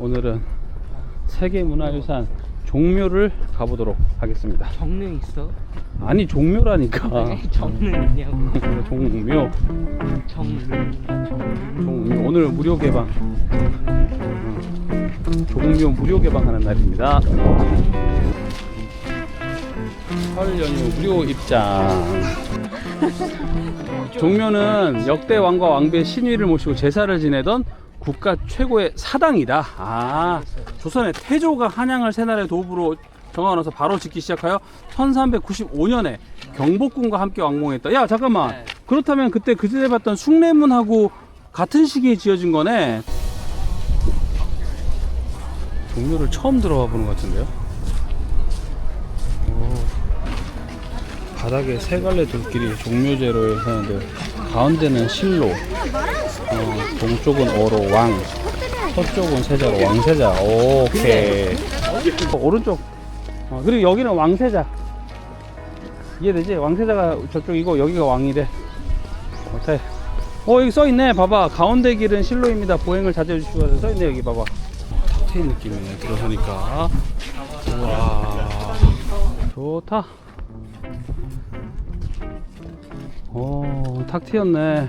오늘은 세계문화유산 종묘를 가보도록 하겠습니다. 정릉 있어? 아니 종묘라니까. 네, 정릉 있냐고 종묘. 정릉 종묘. 오늘 무료 개방. 음, 종묘 무료 개방하는 날입니다. 설 연휴 무료 입장. 종묘는 역대 왕과 왕비의 신위를 모시고 제사를 지내던 국가 최고의 사당이다. 아, 조선의 태조가 한양을 새날의 도읍으로 정하면서 바로 짓기 시작하여 1395년에 경복궁과 함께 왕몽했다. 야, 잠깐만. 네. 그렇다면 그때 그 시대에 봤던 숭례문하고 같은 시기에 지어진 거네. 종묘를 처음 들어와 보는 것 같은데요. 오. 바닥에 세 갈래 돌길이 종묘제로 해서 하는데 가운데는 실로, 어, 동쪽은 어로 왕, 서쪽은 세자로 왕세자. 오케이. 어, 오른쪽. 어, 그리고 여기는 왕세자. 이해되지? 왕세자가 저쪽이고 여기가 왕이래. 어때? 어 여기 써있네. 봐봐. 가운데 길은 실로입니다. 보행을 자제해 주시고 써있네 여기 봐봐. 탁 트인 느낌이네. 들어서니까. 우와. 좋다. 어, 탁 트였네.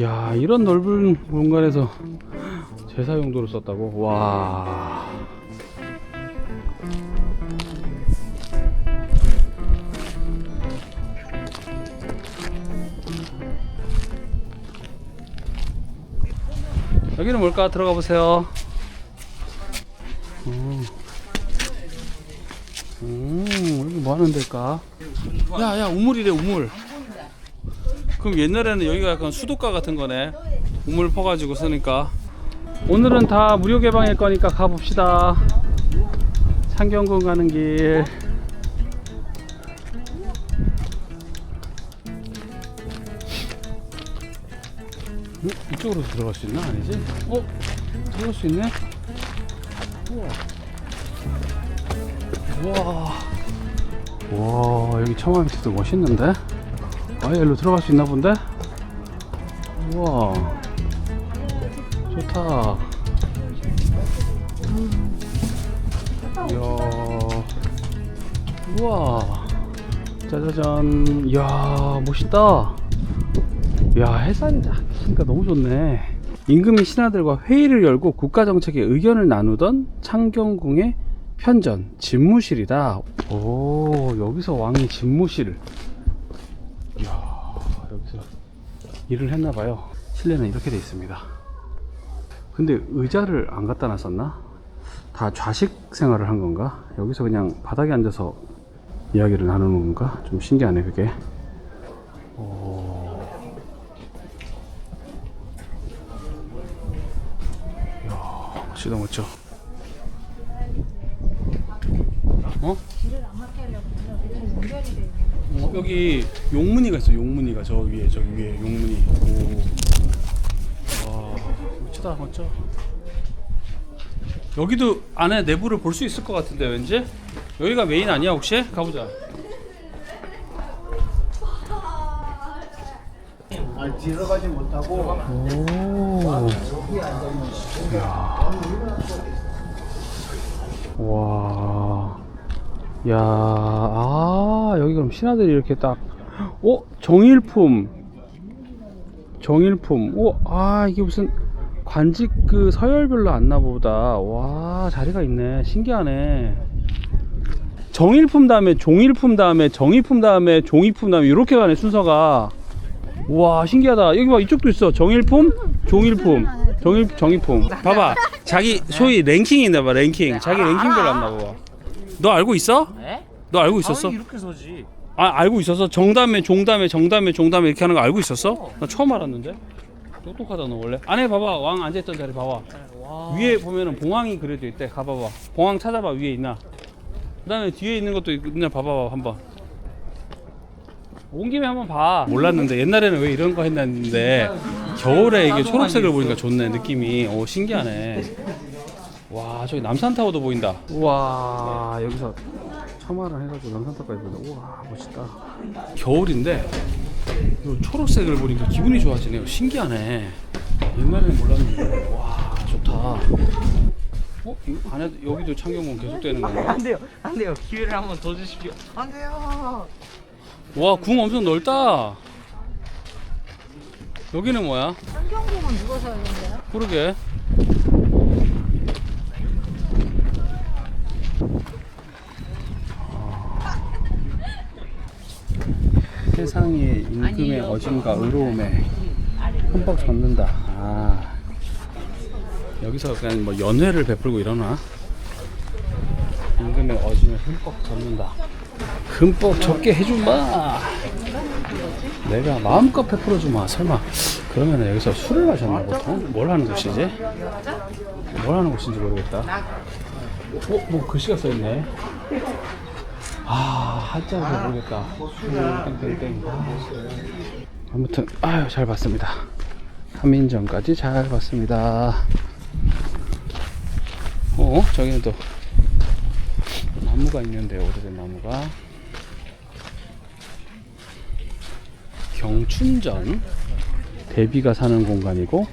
야, 이런 넓은 공간에서 제사 용도로 썼다고? 와. 여기는 뭘까? 들어가 보세요. 음, 음, 여기 뭐 하는 데일까? 야, 야, 우물이래, 우물. 그럼 옛날에는 여기가 약간 수도가 같은 거네. 우물 퍼가지고 쓰니까. 오늘은 다 무료 개방일 거니까 가봅시다. 창경궁 가는 길. 어? 이쪽으로 들어갈 수 있나? 아니지? 어? 들어갈 수 있네? 우와. 우와. 와, 여기 처마 밑에도 멋있는데? 아, 일로 들어갈 수 있나 본데? 우와. 좋다. 이야. 우와. 짜자잔. 이야, 멋있다. 야 해산이 작으니까 너무 좋네 임금이 신하들과 회의를 열고 국가정책에 의견을 나누던 창경궁의 편전 집무실이다 오 여기서 왕이 집무실을 일을 했나봐요 실내는 이렇게 돼 있습니다 근데 의자를 안 갖다 놨었나? 다 좌식 생활을 한 건가? 여기서 그냥 바닥에 앉아서 이야기를 나누는 건가? 좀 신기하네 그게 오. 멋지다 멋져 어? 어? 여기 용문이가 있어 용문이가 저 위에 저 위에 용문이 오와 멋지다 멋져 여기도 안에 내부를 볼 수 있을 것 같은데 왠지 여기가 메인 아니야 혹시? 가보자 아, 들어가지 못하고 오. 와. 야, 아, 여기 그럼 신하들이 이렇게 딱, 어? 정일품. 정일품. 오, 아, 이게 무슨 관직 그 서열별로 안나 보다. 와, 자리가 있네. 신기하네. 정일품 다음에 종일품 다음에 정일품 다음에 종이품 다음에 이렇게 가네, 순서가. 와 신기하다 여기 봐 이쪽도 있어 정일품 종일품 정일 정일품 봐봐 자기 소위 랭킹이 있나 봐 랭킹 자기 랭킹별로 안나 봐 너 알고 있어? 네? 너 알고 있었어? 아, 이렇게 서지. 아 알고 있었어? 정다음에 종다음에 정다음에 종다음에 이렇게 하는 거 알고 있었어? 나 처음 알았는데. 똑똑하다 너 원래. 안에 봐봐. 왕 앉아있던 자리 봐봐. 와. 위에 보면은 봉황이 그려져 있대. 가봐봐. 봉황 찾아봐 위에 있나. 그 다음에 뒤에 있는 것도 있냐 봐봐 한번. 온 김에 한번 봐. 몰랐는데 옛날에는 왜 이런 거 했는데 겨울에 이게 초록색을 보니까 좋네 느낌이. 오 신기하네 와 저기 남산타워도 보인다 우와 여기서 참화를 해가지고 남산타워까지 보인다 우와 멋있다 겨울인데 이 초록색을 보니까 기분이 좋아지네요 신기하네 옛날에는 몰랐는데 와 좋다. 어? 이 안에 여기도 창경공 계속 되는 건가? 안 돼요 안 돼요 기회를 한번 더 주십시오 안 돼요 와, 궁 엄청 넓다. 여기는 뭐야? 환경공은 누가 사는데요? 그러게. 세상의 임금의 어짐과 의로움에 흠뻑 젖는다. 아. 여기서 그냥 뭐 연회를 베풀고 이러나? 임금의 어짐에 흠뻑 젖는다. 흠뻑 젖게 해주마. 내가 마음껏 베풀어주마. 설마 그러면 여기서 술을 마셨나 보다. 뭘 하는 곳이지? 뭘 하는 곳인지 모르겠다. 어, 뭐 글씨가 써있네. 아, 한자를 모르겠다. 술 땡땡땡. 아. 아무튼 아유 잘 봤습니다. 함인전까지 잘 봤습니다. 어, 저기는 또 나무가 있는데 오래된 나무가 경춘전 대비가 사는 공간이고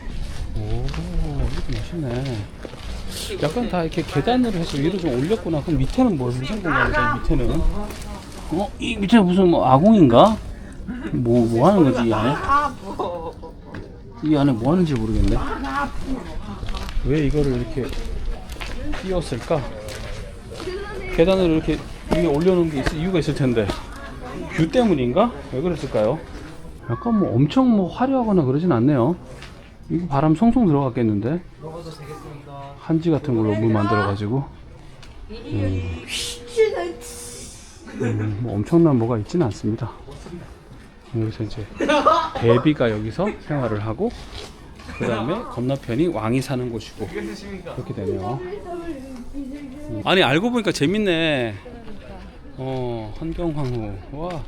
오 이렇게 멋있네 약간 다 이렇게 계단으로 해서 위로 좀 올렸구나 그럼 밑에는 뭐 무슨 공간이죠 밑에는 어? 이 밑에 무슨 뭐 아궁인가? 뭐, 뭐 하는 거지 이 안에? 이 안에 뭐 하는지 모르겠네 왜 이거를 이렇게 띄웠을까? 계단을 이렇게 위에 올려놓은 게 있, 이유가 있을 텐데 뷰 때문인가? 왜 그랬을까요? 약간 뭐 엄청 뭐 화려하거나 그러진 않네요. 이거 바람 송송 들어갔겠는데? 한지 같은 걸로 물 만들어가지고. 음. 음, 뭐 엄청난 뭐가 있지는 않습니다. 여기서 이제 대비가 여기서 생활을 하고 그 다음에 건너편이 왕이 사는 곳이고 그렇게 되네요. 음. 아니 알고 보니까 재밌네. 어 환경황후 와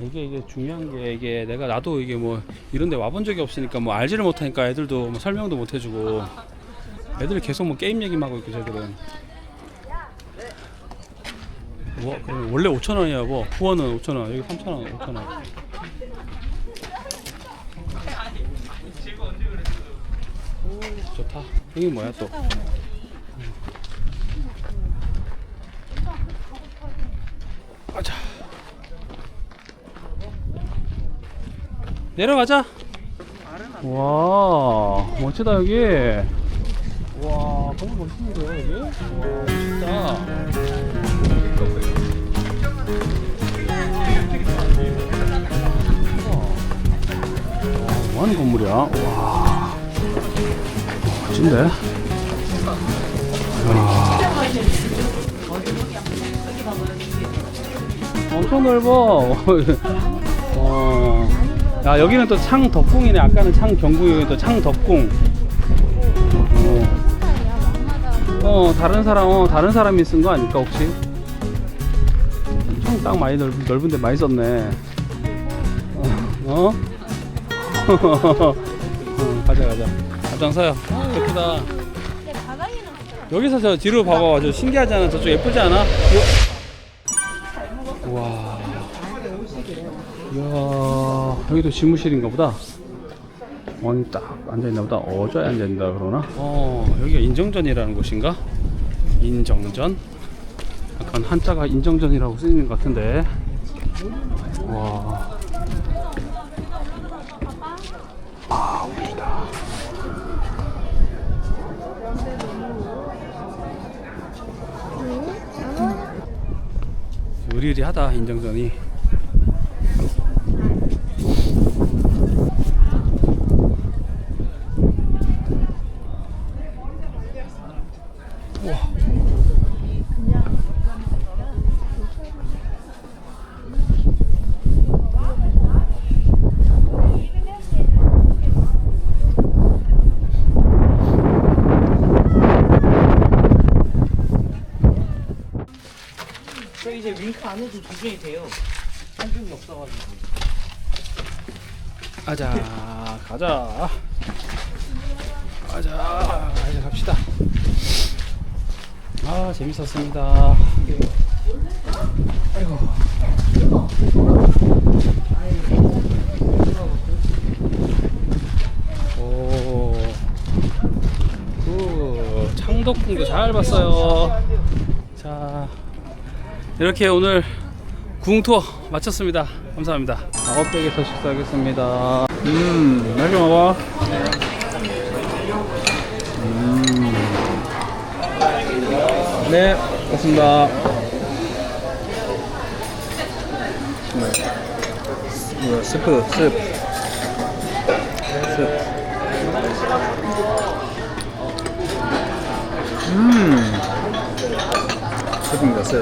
이게 이게 중요한 게 이게 내가 나도 이게 뭐 이런데 와본 적이 없으니까 뭐 알지를 못하니까 애들도 뭐 설명도 못 해주고 애들이 계속 뭐 게임 얘기만 하고 있고 쟤들은. 뭐 그럼 원래 5천 원이야 뭐 후원은 5천 원 여기 3천 원 5천 원. 오, 좋다. 여기 뭐야 또? 가자. 내려가자. 와 멋지다 여기 와 너무 멋있는데요 여기 와 멋있다 하는 건물이야 와 멋진데 엄청 넓어. 어. 야, 여기는 또 창덕궁이네. 아까는 여기 또 창덕궁. 어. 어, 다른 사람, 어, 다른 사람이 쓴 거 아닐까, 혹시? 엄청 땅 많이 넓, 넓은데 많이 썼네. 어? 어? 어, 가자, 가자. 앞장서요. 어, 예쁘다. 여기서 저 뒤로 봐봐. 저 신기하지 않아? 저쪽 예쁘지 않아? 요- 와. 이야, 여기도 지무실인가 보다. 왕이 딱 앉아있나 보다. 어저에 앉아있나 그러나? 어, 여기가 인정전이라는 곳인가? 인정전? 약간 한자가 인정전이라고 쓰이는 것 같은데. 와. 아, 멋지다. 의리의리하다, 인정전이. 윙크 안 해도 조준이 돼요 한쪽이 없어가지고 가자, 가자. 가자, 이제 갑시다. 아, 재밌었습니다. 아이고. 오. 굿. 창덕궁도 잘 봤어요. 자, 이렇게 오늘 궁 투어 마쳤습니다. 감사합니다. 아웃백에서 식사하겠습니다. 음, 맛좀 먹어. 음. 네, 고맙습니다. 네. 뭐야, 스프, 스 스. 음. 스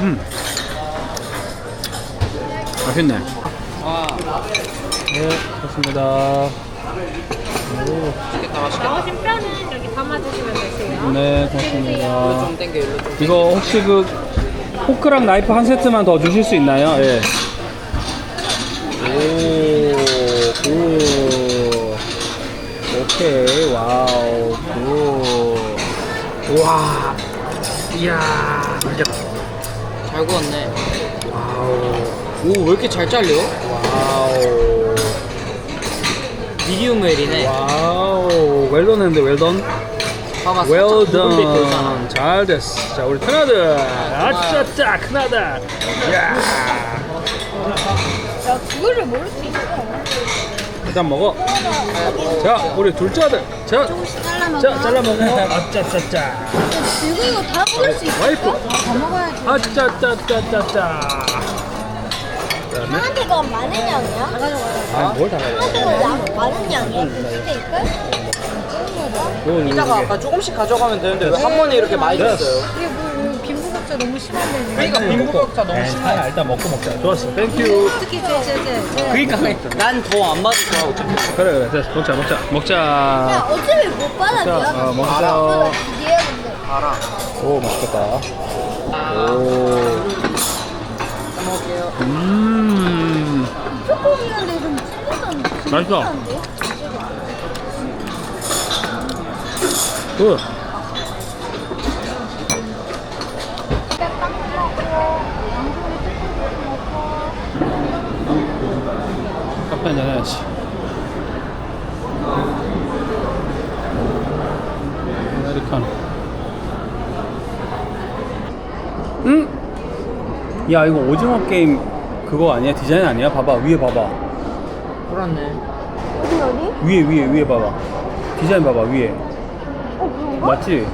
음. 맛있네. 네, 좋습니다. 나오신 뼈는 여기 담아주시면 되세요. 네, 고맙습니다. 좀 땡겨 일로 좀 이거 혹시 그 포크랑 나이프 한 세트만 더 주실 수 있나요? 예. 오, 굿. 오케이, 와우, 굿. 와, 이야, 맛있겠다. 잘 구웠네 와우, 오 왜 이렇게 잘 잘려? 와우, 미디움 웰이네 와우, 웰던 했는데 웰던? 봐봐 done. 잘 됐어. 자, 우리 큰아들. 아짜짜, 큰아들. 야 야, 그거를 모를 수 있어. 일단 먹어. 자, 우리 둘째 아들. 자, 조금씩 잘라 먹어. 자, 잘라 먹어. 아짜짜짜. 들고 이거 다 먹을 수 있어? 와이프. 다 먹어야지. 아짜짜짜짜짜. 하나도 이건 많은 양이야? 아, 뭘다 가져? 하나도 양 많은 양이야? 그 스테이크? 이따가 아까 조금씩 가져가면 되는데 왜 한 번에 이렇게 많이 네. 줬어요? 이게 뭐 빈부격차 너무 심한데. 그러니까 빈부격차 너무 심해 괜찮아. 일단 먹고 먹자. 좋았어. 땡큐. 특히 제, 제, 제. 제. 그러니까 난 더 안 맞을 거야 어차피 그래, 그래. 됐어. 먹자, 먹자. 야 먹자. 어차피 못 받아 자, 미안 어, 먹자. 근데 알아 오, 맛있겠다. 오. 먹을게요 음. 초코비인데 좀 찐득한 맛있어. 굿. 커피 한잔 해야지. 아메리카노. 응? 야, 이거 오징어 게임 그거 아니야? 디자인 아니야? 봐봐, 위에 봐봐. 그렇네 어디 어디? 위에, 위에, 위에 봐봐. 디자인 봐봐, 위에. 어 그런가? 맞지?